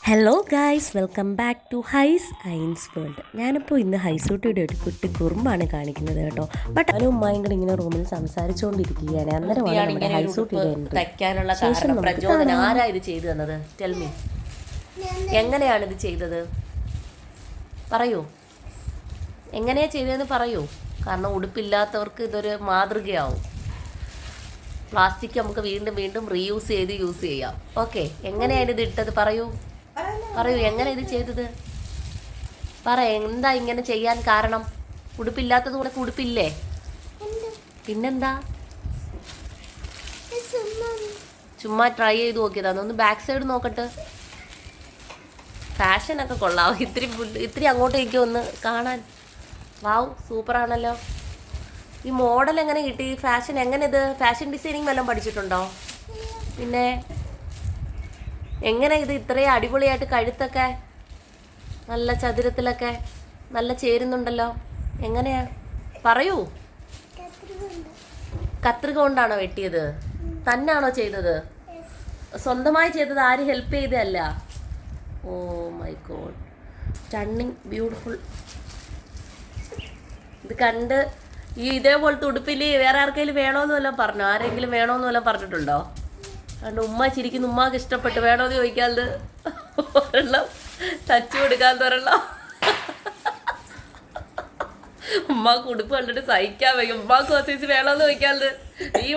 Hello guys welcome back to ഹൈസ് ഐൻസ് world ഞാനിപ്പോൾ ഇന്ന് ഹൈസൂട്ടിയുടെ ഒരു കുട്ടി കുറുമ്പാണ് കാണിക്കുന്നത് കേട്ടോ. ബട്ട് അവനും ഉമ്മായും കൂടെ ഇങ്ങനെ റൂമിൽ സംസാരിച്ചുകൊണ്ടിരിക്കുകയാണ് അന്നേരമാണ് നമ്മുടെ ഹൈസൂട്ടിയുടെ എൻട്രി തയ്ക്കാനുള്ള ശേഷം കാരണം നമുക്ക് പ്രചോദനം ആരാ ഇത് ചെയ്തു തന്നത്? ടെൽമി എങ്ങനെയാണ് ഇത് ചെയ്തത്? പറയൂ. എങ്ങനെയാ ചെയ്തതെന്ന് പറയൂ. കാരണം ഉടുപ്പില്ലാത്തവർക്ക് ഇതൊരു മാതൃകയാവും. പ്ലാസ്റ്റിക് നമുക്ക് വീണ്ടും വീണ്ടും റീയൂസ് ചെയ്ത് യൂസ് ചെയ്യാം. ഓക്കെ എങ്ങനെയാണ് ഇത് ഇട്ടത്? പറയൂ. പറയൂ എങ്ങനെ ഇത് ചെയ്തത്? പറ എന്താ ഇങ്ങനെ ചെയ്യാൻ കാരണം? ഉടുപ്പില്ലാത്തത് കൂടെ ഉടുപ്പില്ലേ? പിന്നെന്താ? ചുമ്മാ ട്രൈ ചെയ്ത് നോക്കിയതാണ് ഒന്ന് ബാക്ക് സൈഡ് നോക്കട്ടെ. ഫാഷൻ ഒക്കെ കൊള്ളാവോ ഇത്തിരി ഇത്തിരി അങ്ങോട്ടേക്ക് ഒന്ന് കാണാൻ. വാവ് സൂപ്പറാണല്ലോ ഈ മോഡൽ എങ്ങനെ കിട്ടി? ഫാഷൻ എങ്ങനെ ഇത് ഫാഷൻ ഡിസൈനിങ് വല്ലതും പഠിച്ചിട്ടുണ്ടോ? പിന്നെ? എങ്ങനെ ഇത് ഇത്രയും അടിപൊളിയായിട്ട് കഴുത്തൊക്കെ നല്ല ചതുരത്തിലൊക്കെ നല്ല ചേരുന്നുണ്ടല്ലോ? എങ്ങനെയാ? പറയൂ. കത്രിക കൊണ്ടാണോ വെട്ടിയത്? തന്നാണോ ചെയ്തത്? സ്വന്തമായി ചെയ്തത് ആര് ഹെൽപ്പ് ചെയ്തല്ല oh my God stunning beautiful ഇത് കണ്ട് ഈ ഇതേപോലത്തെ ഉടുപ്പിൽ വേറെ ആർക്കെങ്കിലും വേണോന്ന് വല്ലതും പറഞ്ഞോ? ആരെങ്കിലും വല്ലതും പറഞ്ഞിട്ടുണ്ടോ? അതുകൊണ്ട് ഉമ്മ ചിരിക്കുന്ന ഉമ്മാക്ക് ഇഷ്ടപ്പെട്ട് വേണോന്ന് ചോദിക്കാണ്ട് ഒരെണ്ണം തച്ചു കൊടുക്കാൻ ഒരെണ്ണം. ഉമ്മാക്ക് ഉടുപ്പ് കണ്ടിട്ട് സഹിക്കാൻ വയ്യ. ഉമ്മാക്ക് ഓസീസ് വേണോന്ന് ചോദിക്കാണ്ട് ഈ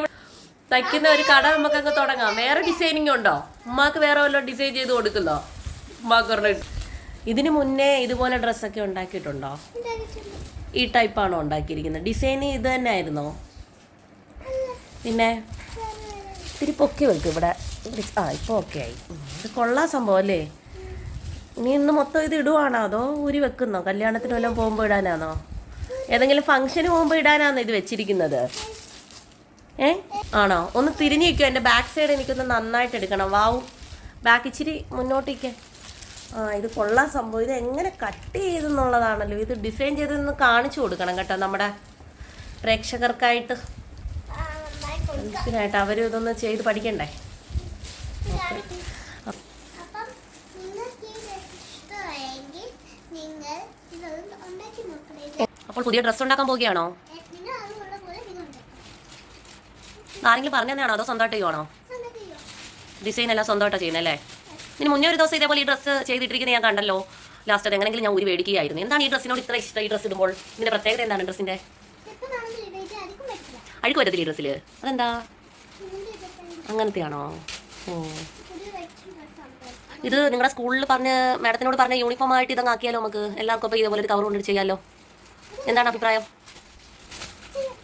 തയ്ക്കുന്ന ഒരു കട നമുക്കങ്ങ് തുടങ്ങാം. വേറെ ഡിസൈനിങ് ഉണ്ടോ? ഉമ്മാക്ക് വേറെ വല്ലതും ഡിസൈൻ ചെയ്ത് കൊടുക്കുന്നോ? ഉമ്മാക്ക് പറഞ്ഞു ഇതിന് മുന്നേ ഇതുപോലെ ഡ്രസ്സൊക്കെ ഉണ്ടാക്കിയിട്ടുണ്ടോ? ഈ ടൈപ്പാണോ ഉണ്ടാക്കിയിരിക്കുന്നത്? ഡിസൈൻ ഇത് തന്നെ ആയിരുന്നോ? പിന്നെ? ഇത്തിരി പൊക്കി വെക്ക്. ഇവിടെ ആ ഇപ്പോൾ ഓക്കെ ആയി. ഇത് കൊള്ളാം സംഭവം അല്ലേ? ഇനി ഇന്ന് മൊത്തം ഇത് ഇടുവാണോ? അതോ ഊരി വെക്കുന്നോ? കല്യാണത്തിന് വല്ലതും പോകുമ്പോൾ ഇടാനാണോ ഏതെങ്കിലും ഫംഗ്ഷന് പോകുമ്പോൾ ഇടാനാണോ ഇത് വെച്ചിരിക്കുന്നത്? ഏ? ആണോ? ഒന്ന് തിരിഞ്ഞു നിൽക്കുമോ എന്റെ ബാക്ക് സൈഡ് എനിക്കൊന്ന് നന്നായിട്ട് എടുക്കണം. വാവും ബാക്ക് ഇച്ചിരി മുന്നോട്ടേക്ക് ആ ഇത് കൊള്ളാൻ സംഭവം. ഇത് എങ്ങനെ കട്ട് ചെയ്തെന്നുള്ളതാണല്ലോ. ഇത് ഡിസൈൻ ചെയ്തെന്ന് കാണിച്ചു കൊടുക്കണം കേട്ടോ നമ്മുടെ പ്രേക്ഷകർക്കായിട്ട്. മനസ്സിലായിട്ട് അവരും ഇതൊന്ന് ചെയ്ത് പഠിക്കണ്ടേ? അപ്പോൾ പുതിയ ഡ്രസ്സ് ഉണ്ടാക്കാൻ പോവുകയാണോ? ആരെങ്കിലും പറഞ്ഞു തന്നെയാണോ അതോ സ്വന്തമായിട്ട് ചെയ്യുവാണോ? ഡിസൈൻ എല്ലാം സ്വന്തമായിട്ടാണ് ചെയ്യുന്നല്ലേ ഇനി മുന്നേ ഒരു ദിവസം ഇതേപോലെ ഈ ഡ്രസ്സ് ചെയ്തിട്ടിരിക്കുന്നത് ഞാൻ കണ്ടല്ലോ. ലാസ്റ്റ് അത് എങ്ങനെങ്കിലും ഞാൻ ഒരു മേടിക്കുകയായിരുന്നു. എന്താണ് ഈ ഡ്രസ്സിനോട് ഇത്ര ഇഷ്ടം? ഈ ഡ്രസ്സ് ഇടുമ്പോൾ ഇതിന്റെ പ്രത്യേകത എന്താണ് ഡ്രസ്സിന്റെ അഴുക്ക് പറ്റത്തില്ല ഡ്രസ്സിൽ അതെന്താ? അങ്ങനത്തെ ആണോ ഓ. ഇത് നിങ്ങളുടെ സ്കൂളിൽ പറഞ്ഞ് മാഡത്തിനോട് പറഞ്ഞ യൂണിഫോം ആയിട്ട് ഇതങ്ങ് ആക്കിയാലോ നമുക്ക്? എല്ലാവർക്കും അപ്പോൾ ഇതേപോലെ ഒരു കവർ കൊണ്ടിട്ട് ചെയ്യാമല്ലോ എന്താണ് അഭിപ്രായം?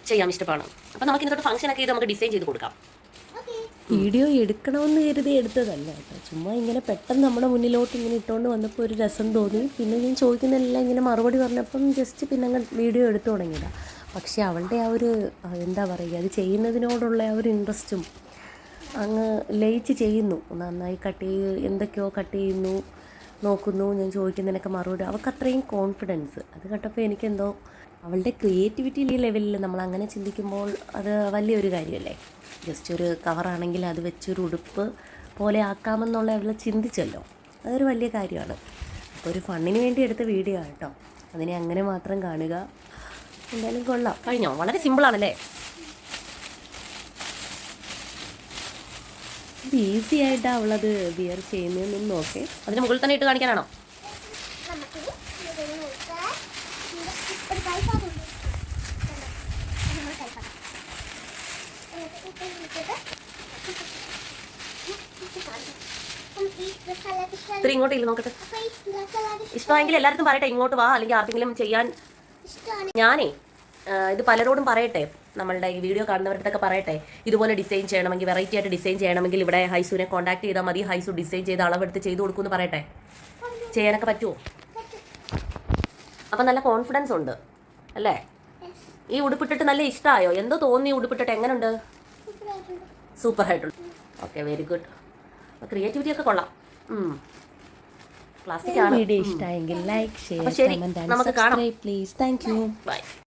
ചെയ്യാം ഇഷ്ടമാണ് അപ്പം നമുക്ക് ഇന്നത്തെ ഫംഗ്ഷൻ ഒക്കെ ഇത് നമുക്ക് ഡിസൈൻ ചെയ്ത് കൊടുക്കാം. വീഡിയോ എടുക്കണമെന്ന് കരുതി എടുത്തതല്ല കേട്ടോ. ചുമ്മാ ഇങ്ങനെ പെട്ടെന്ന് നമ്മുടെ മുന്നിലോട്ട് ഇങ്ങനെ ഇട്ടുകൊണ്ട് വന്നപ്പോൾ ഒരു രസം തോന്നി. പിന്നെ ഞാൻ ചോദിക്കുന്നതെല്ലാം ഇങ്ങനെ മറുപടി പറഞ്ഞപ്പം ജസ്റ്റ് പിന്നെ അങ്ങ് വീഡിയോ എടുത്തു തുടങ്ങിയതാണ് പക്ഷേ അവളുടെ ആ ഒരു എന്താ പറയുക അത് ചെയ്യുന്നതിനോടുള്ള ആ ഒരു ഇൻട്രസ്റ്റും അങ്ങ് ലയിച്ച് ചെയ്യുന്നു. നന്നായി കട്ട് ചെയ്ത് എന്തൊക്കെയോ കട്ട് ചെയ്യുന്നു നോക്കുന്നു ഞാൻ ചോദിക്കുന്നതിനൊക്കെ മറുപടി. അവൾക്ക് അത്രയും കോൺഫിഡൻസ്. അത് കേട്ടപ്പോൾ എനിക്കെന്തോ അവളുടെ ക്രിയേറ്റിവിറ്റി ലെവലിൽ നമ്മൾ അങ്ങനെ ചിന്തിക്കുമ്പോൾ അത് വലിയൊരു കാര്യമല്ലേ? ജസ്റ്റ് ഒരു കവറാണെങ്കിൽ അത് വെച്ചൊരു ഉടുപ്പ് പോലെ ആക്കാമെന്നുള്ള അവൾ ചിന്തിച്ചല്ലോ. അതൊരു വലിയ കാര്യമാണ്. അപ്പോൾ ഒരു ഫണ്ണിന് വേണ്ടി എടുത്ത വീഡിയോ ആണ് കേട്ടോ. അതിനെ അങ്ങനെ മാത്രം കാണുക. എന്തായാലും കൊള്ളാം. കഴിഞ്ഞോ? വളരെ സിമ്പിളാണല്ലേ ഇത് ഈസി ആയിട്ടാണ് അവളത് ബിയർ ചെയ്യുന്നതെന്നും നോക്കേ. അതിന് മുകളിൽ തന്നെ ഇട്ട് കാണിക്കാനാണോ? ഇത്ര ഇങ്ങോട്ടില്ല നോക്കട്ടെ? ഇഷ്ടമായെങ്കിൽ എല്ലാവർക്കും പറയട്ടെ ഇങ്ങോട്ട് വാ അല്ലെങ്കിൽ ആർക്കെങ്കിലും ചെയ്യാൻ ഞാനേ ഇത് പലരോടും പറയട്ടെ. നമ്മളുടെ ഈ വീഡിയോ കാണുന്നവരുടെ പറയട്ടെ. ഇതുപോലെ ഡിസൈൻ ചെയ്യണമെങ്കിൽ വെറൈറ്റി ആയിട്ട് ഡിസൈൻ ചെയ്യണമെങ്കിൽ ഇവിടെ ഹൈസൂനെ കോൺടാക്ട് ചെയ്താൽ മതി. ഹൈസു ഡിസൈൻ ചെയ്ത് അളവെടുത്ത് ചെയ്ത് കൊടുക്കുമെന്ന് പറയട്ടെ. ചെയ്യാനൊക്കെ പറ്റുമോ? അപ്പം നല്ല കോൺഫിഡൻസ് ഉണ്ട് അല്ലേ? ഈ ഉടുപ്പിട്ടിട്ട് നല്ല ഇഷ്ടമായോ എന്തോ തോന്നി ഉടുപ്പിട്ടിട്ട്. എങ്ങനെയുണ്ട് സൂപ്പറായിട്ടുണ്ട് സൂപ്പർ ആയിട്ടുണ്ട്. ഓക്കെ വെരി ഗുഡ് ക്രിയേറ്റിവിറ്റി ഒക്കെ കൊള്ളാം. പ്ലാസ്റ്റിക് ആണ്. വീഡിയോ ഇഷ്ടമായെങ്കിൽ like share comment and. Subscribe please thank you bye